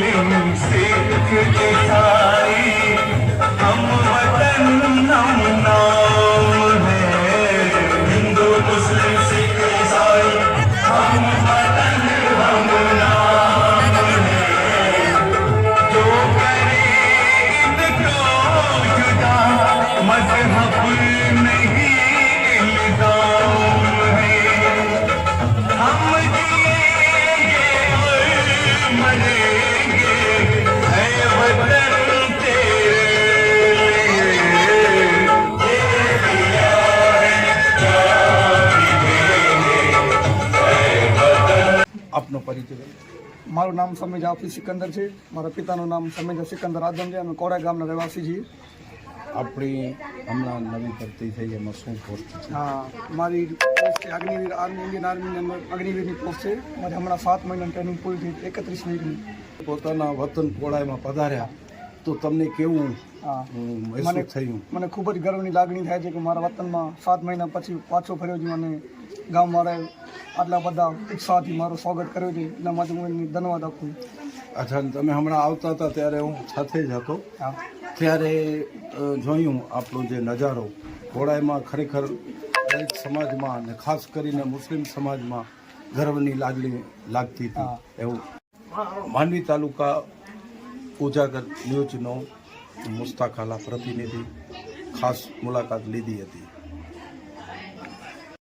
मिली सिर्फ के साथ આપનો પરિચય મારું નામ સમીજ આફી સિકંદર છે. મારા પિતાનું નામ સમેજા સિકંદર આદમ છે. અમે કોડા ગામના રહેવાસી છીએ. આપણી હમણાં નવી ભરતી થઈ એમાં શું પોસ્ટ હા મારી પોસ્ટ છે અગ્નિવીર આર્મી ઇન્ડિયન આર્મી અગ્નિવીરની પોસ્ટ છે. મારી હમણાં સાત મહિનાની ટ્રેનિંગ પૂરી થઈ એકત્રીસ વીકની પોતાના વતન કોળાઈમાં પધાર્યા. તો તમને કેવું મને થયું? મને ખૂબ જ ગર્વની લાગણી થાય છે કે મારા વતનમાં સાત મહિના પછી પાછો ફર્યો છું અને ગામવાળાએ આટલા બધા ઉત્સાહથી મારું સ્વાગત કર્યું છે. એના માટે હું એમને ધન્યવાદ આપું અચ્છા તમે હમણાં આવતા હતા ત્યારે હું સાથે જ હતો. ત્યારે જોયું આપણો જે નજારો. ઘોડાઈમાં ખરેખર દલિત સમાજમાં અને ખાસ કરીને મુસ્લિમ સમાજમાં ગર્વની લાગણી લાગતી હતી. એવું. માંડવી તાલુકા ઉજાગર ન્યૂઝનો મુસ્તાકાલા પ્રતિનિધિ ખાસ મુલાકાત લીધી હતી.